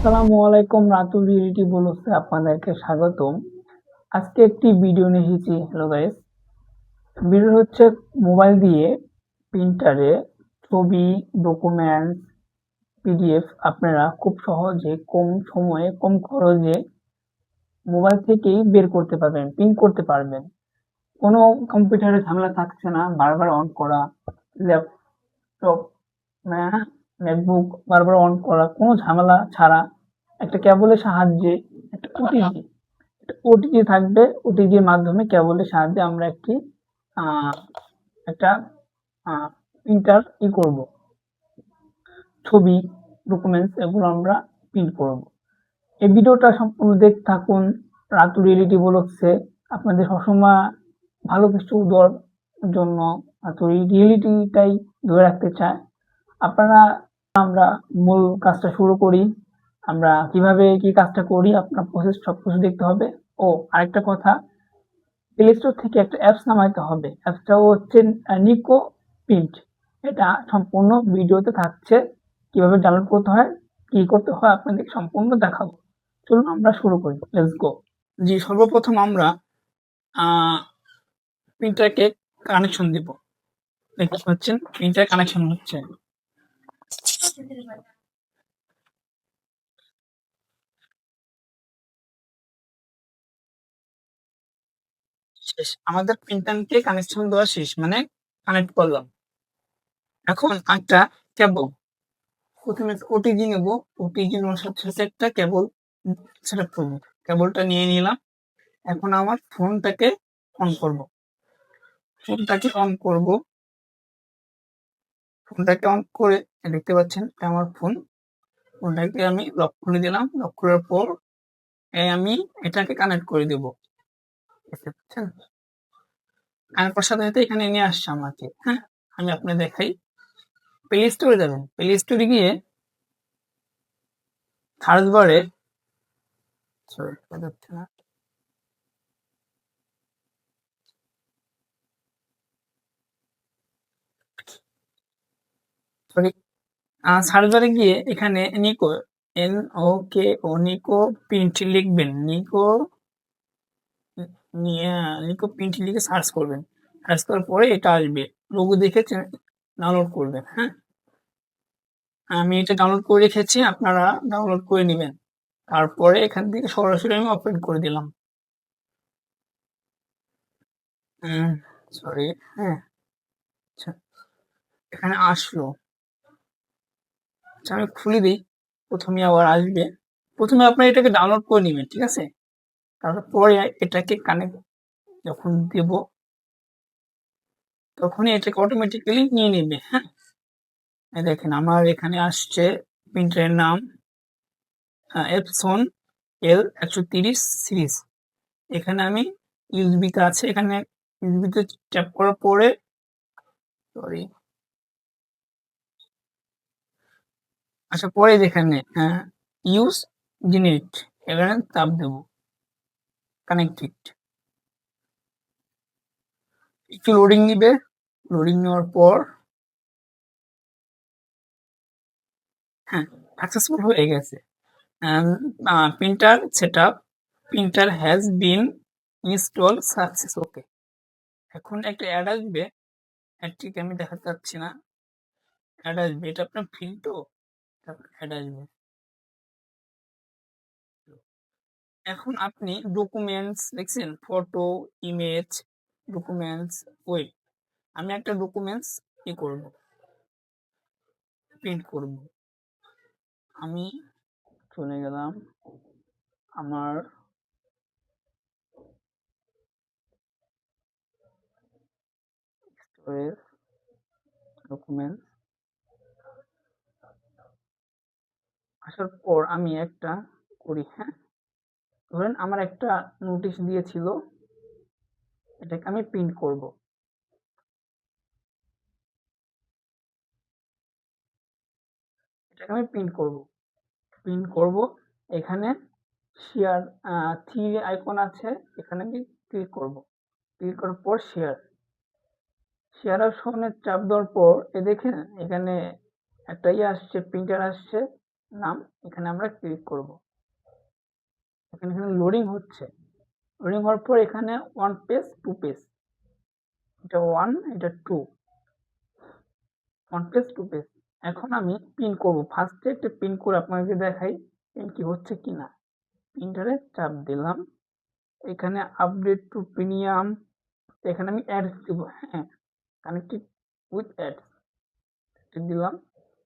আসসালামু আলাইকুম, রাতুল রিয়েলিটি বলছে আপনাদেরকে স্বাগতম। আজকে একটি ভিডিও নিয়ে এসেছি হ্যালো গাইস ভিডিও হচ্ছে মোবাইল দিয়ে প্রিন্টারে ছবি ডকুমেন্টস পিডিএফ আপনারা খুব সহজে, কম সময়ে, কম খরচে মোবাইল থেকেই বের করতে পারবেন প্রিন্ট করতে পারবেন। কোনো কম্পিউটারে ঝামেলা থাকছে না, বারবার অন করা ল্যাপটপ ম্যাকবুক বারবার অন করা কোনো ঝামেলা ছাড়া একটা ক্যাবলের সাহায্যে একটা ওটিজি একটা ওটিজি থাকবে ওটিজির মাধ্যমে ক্যাবলের সাহায্যে আমরা একটি একটা প্রিন্টার ই করব। ছবি ডকুমেন্টস এগুলো আমরা প্রিন্ট করব। এই ভিডিওটা সম্পূর্ণ দেখতে থাকুন। রাতু রিয়েলিটি বলছে আপনাদের সবসময় ভালো কিছু দেওয়ার জন্য রাতু রিয়েলিটিটাই ধরে রাখতে চায়। আপনারা আমরা মূল কাজটা শুরু করি, আমরা কীভাবে কি কাজটা করি, আপনার প্রসেস সব কিছু দেখতে হবে। ও, আরেকটা কথা প্লে স্টোর থেকে একটা অ্যাপস নামাইতে হবে। অ্যাপসটাও হচ্ছে নিকো প্রিন্ট এটা সম্পূর্ণ ভিডিওতে থাকছে। কীভাবে ডাউনলোড করতে হয়, কি করতে হয়, আপনাদের সম্পূর্ণ দেখাবো। চলুন আমরা শুরু করি। লেটস গো জি, সর্বপ্রথম আমরা প্রিন্টারকে কানেকশন দিব। দেখতে পাচ্ছেন? প্রিন্টার কানেকশন হচ্ছে। শেষ। আমাদের প্রিন্টারকে কানেকশন দেওয়া শেষ মানে কানেক্ট করলাম। এখন একটা কেবল প্রথমে ওটিজি নেব। ওটিজি নেওয়ার সাথে সাথে একটা কেবল সেট করব। কেবলটা নিয়ে নিলাম। এখন আমার ফোনটাকে অন করব। ফোনটাকে অন করব। ফোনটাকে অন করে দেখতে পাচ্ছেন, এটা আমার ফোন। ফোনটাকে আমি লক করে দিলাম। লক করার পর আমি এটাকে কানেক্ট করে দেব। দেখতে পাচ্ছেন? কানেক্ট করার সাথে সাথে এখানে নিয়ে আসছে আমাকে হ্যাঁ? আমি আপনাকে দেখাই। প্লে স্টোরে যাবেন। প্লে স্টোরে গিয়ে সার্চ বারে সরি যাচ্ছে না। সরি। সার্চ গিয়ে এখানে নিকো এন ও কে ও নিকো প্রিন্ট লিখবেন। নিকো নিকো প্রিন্ট লিখে সার্চ করবেন। সার্চ করার পরে এটা আসবে। লোগো দেখে ডাউনলোড করবেন হ্যাঁ? আমি এটা ডাউনলোড করে রেখেছি, আপনারা ডাউনলোড করে নেবেন। তারপরে এখান থেকে সরাসরি আমি ওপেন করে দিলাম। সরি হ্যাঁ। আচ্ছা এখানে আসলো। আচ্ছা আমি খুলে দিই। প্রথমে আবার আসবে। প্রথমে আপনার এটাকে ডাউনলোড করে নেবেন, ঠিক আছে? তারপরে এটাকে কানেক্ট যখন দেব, তখনই এটাকে অটোমেটিক্যালি নিয়ে নেবে হ্যাঁ? দেখেন, আমার এখানে আসছে প্রিন্টারের নাম এপসন এল একশো তিরিশ সিরিজ। এখানে আমি ইউজবিতে আছে, এখানে ইউজবিতে ট্যাপ করার পরে সরি আচ্ছা পরে যেখানে ইউজ জেনারেট এখানে তাপ দেব কানেক্টেড একটু লোডিং নিবে লোডিং নেওয়ার পর হ্যাঁ সাকসেসফুল হয়ে গেছে। Printer set up printer has been install success okay এখন একটা অ্যাড আসবে অ্যাডটিকে আমি দেখাতে চাচ্ছি না। অ্যাড আসবে, এটা আপনার ফিল তো? এখন আপনি ডকুমেন্টস দেখছেন? ফটো ইমেজ ডকুমেন্টস ওয়েব আমি একটা ডকুমেন্টস ই করব? প্রিন্ট করব। আমি চলে গেলাম আমার ডকুমেন্টস আসার পর আমি একটা করি হ্যাঁ? ধরেন আমার একটা নোটিশ দিয়েছিল, এটাকে আমি প্রিন্ট করব। এটাকে আমি প্রিন্ট করব। প্রিন্ট করব, এখানে শেয়ার থ্রি আইকন আছে, এখানে আমি ক্লিক করব। ক্লিক করার পর শেয়ার শেয়ার অপশনে চাপ দেওয়ার পর, এ দেখেন এখানে একটা ইয়ে আসছে প্রিন্টার আসছে। নাম, এখানে আমরা ক্লিক করব। এখানে এখানে লোডিং হচ্ছে। লোডিং হওয়ার পর এখানে ওয়ান পেজ টু পেজ এটা ওয়ান এটা two one page two page এখন আমি পিন করব। ফার্স্টে একটা পিন করে আপনাকে দেখাই পিন কি হচ্ছে কি না পিনটারে চাপ দিলাম। এখানে আপডেট টু প্রিমিয়াম এখানে আমি অ্যাডস দিব। হ্যাঁ কানেক্টেড উইথ অ্যাডস দিলাম।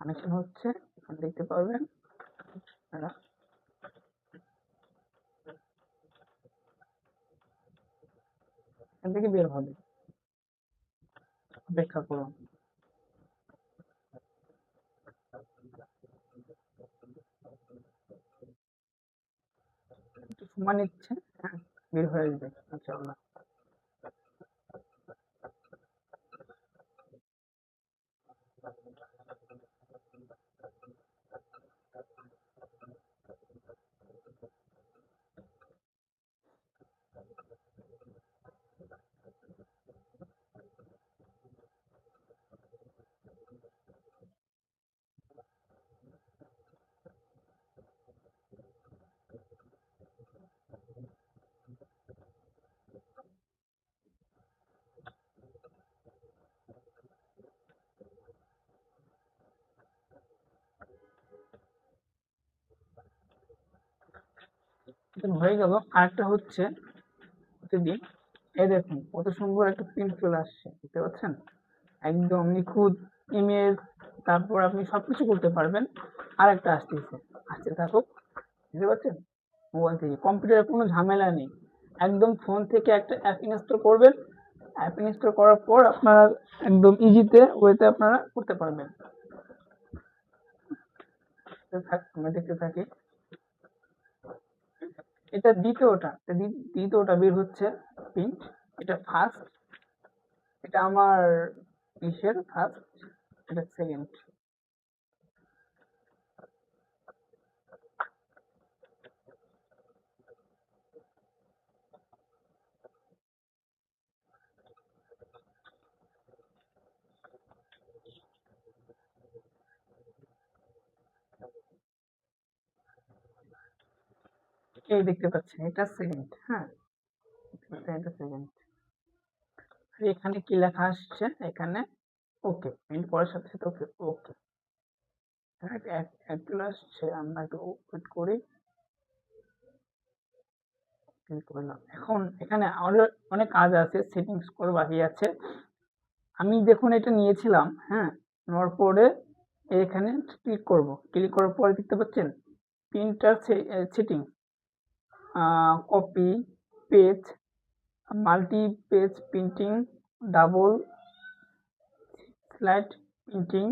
কানেকশন হচ্ছে দেখতে আপনারা এখান থেকে বের হবে অপেক্ষা করুন সময় নিচ্ছে বের হয়ে যাবে আল্লাহ হয়ে গেল। আরেকটা হচ্ছে প্রতিদিন এই দেখুন, কত সুন্দর একটা প্রিন্ট চলে আসছে, দেখতে পাচ্ছেন? একদম নিখুঁত ইমেজ তারপর আপনি সবকিছু করতে পারবেন। আর একটা আসতেছে, আসতে থাকুক, বুঝতে পারছেন? মোবাইল থেকে কম্পিউটারে কোনো ঝামেলা নেই। একদম ফোন থেকে একটা অ্যাপ ইনস্টল করবেন। অ্যাপ ইনস্টল করার পর আপনারা একদম ইজিতে ওয়েতে আপনারা করতে পারবেন। দেখতে থাকি। এটা দ্বিতীয়টা দ্বিতীয়টা বের হচ্ছে প্রিন্ট এটা ফার্স্ট এটা আমার ইসের ফার্স্ট এটা সেকেন্ড এই দেখতে পাচ্ছেন এটা সেকেন্ড হ্যাঁ? এটা সেকেন্ড এখানে কি লেখা আসছে? এখানে ওকে প্রিন্ট করার সাথে সাথে ওকে ওকে একগুলো আসছে আমরা একটু ওয়েট করি। করলাম এখন এখানে আরও অনেক কাজ আছে সেটিংস করে বাকি আছে। আমি দেখুন এটা নিয়েছিলাম হ্যাঁ? নেওয়ার পরে এখানে ক্লিক করব। ক্লিক করার পরে দেখতে পাচ্ছেন? Printer setting copy page multi page printing double slide printing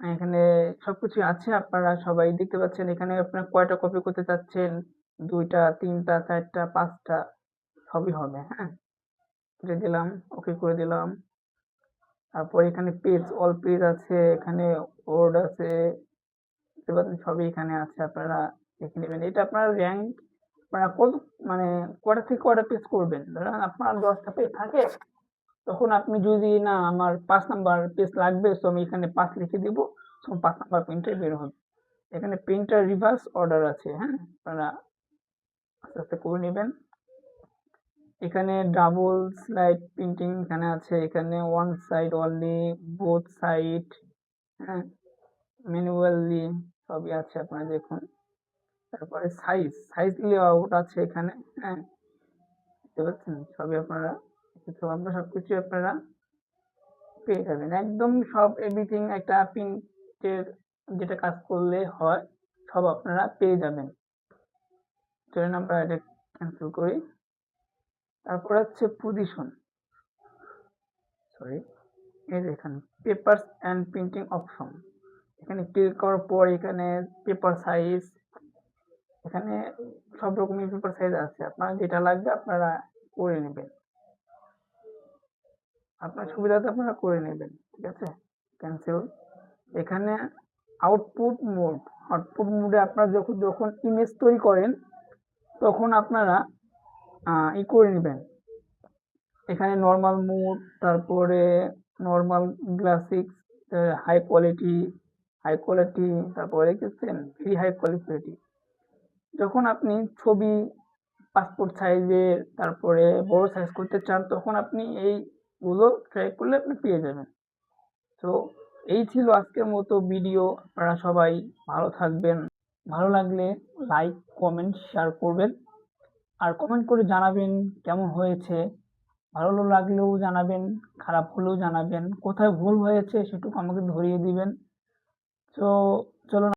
এখানে সবকিছু আছে, আপনারা সবাই দেখতে পাচ্ছেন। এখানে আপনারা কয়টা কপি করতে চাচ্ছেন? দুইটা, তিনটা, চারটা, পাঁচটা, সবই হবে হ্যাঁ? এটা দিলাম ওকে করে দিলাম। তারপর এখানে পেজ অল পেজ আছে, এখানে ওয়ার্ড আছে। সবই এখানে আছে, আপনারা দেখে নেবেন এটা আপনার র্যাঙ্ক আপনারা কত মানে কটা থেকে কটা পেজ করবেন। ধরেন আপনার দশটা পেজ থাকে, তখন আপনি যদি না আমার পাঁচ নাম্বার পেজ লাগবে তো আমি এখানে পাঁচ লিখে দিব তো পাঁচ নাম্বার প্রিন্টার বের হবে। এখানে প্রিন্টার রিভার্স অর্ডার আছে হ্যাঁ? আপনারা আস্তে আস্তে করে নেবেন। এখানে ডাবল স্লাইড প্রিন্টিং এখানে আছে, এখানে one side only both side হ্যাঁ? ম্যানুয়ালি সবই আছে আপনারা দেখুন। তারপরে সাইজ সাইজ লেআউট আছে এখানে হ্যাঁ। দেখতে পাচ্ছেন? সবই আপনারা তো আপনারা সবকিছু আপনারা পেয়ে যাবেন। একদম সব এভরিথিং একটা প্রিন্টের যেটা কাজ করলে হয়, সব আপনারা পেয়ে যাবেন। চলেন আমরা এটা ক্যান্সেল করি। তারপর হচ্ছে পজিশন সরি এই দেখেন পেপারস অ্যান্ড প্রিন্টিং অপশন এখানে ক্লিক করার পর এখানে পেপার সাইজ এখানে সব রকমের পেপার সাইজ আছে। আপনার যেটা লাগবে আপনারা করে নেবেন। আপনার সুবিধাতে আপনারা করে নেবেন, ঠিক আছে? ক্যান্সেল এখানে আউটপুট মোড আউটপুট মোডে আপনারা যখন যখন ইমেজ তৈরি করেন, তখন আপনারা ই করে নেবেন। এখানে নর্মাল মোড তারপরে normal graphics high quality high quality তারপরে দেখতেছেন ভেরি হাই কোয়ালিটি যখন আপনি ছবি পাসপোর্ট সাইজের তারপরে বড় সাইজ করতে চান, তখন আপনি এইগুলো ট্রাই করলে আপনি পেয়ে যাবেন। তো এই ছিল আজকের মতো ভিডিও আপনারা সবাই ভালো থাকবেন। ভালো লাগলে লাইক কমেন্ট শেয়ার করবেন। আর কমেন্ট করে জানাবেন কেমন হয়েছে। ভালো লাগলেও জানাবেন, খারাপ হলেও জানাবেন। কোথায় ভুল হয়েছে সেটুকু আমাকে ধরিয়ে দিবেন। তো চলুন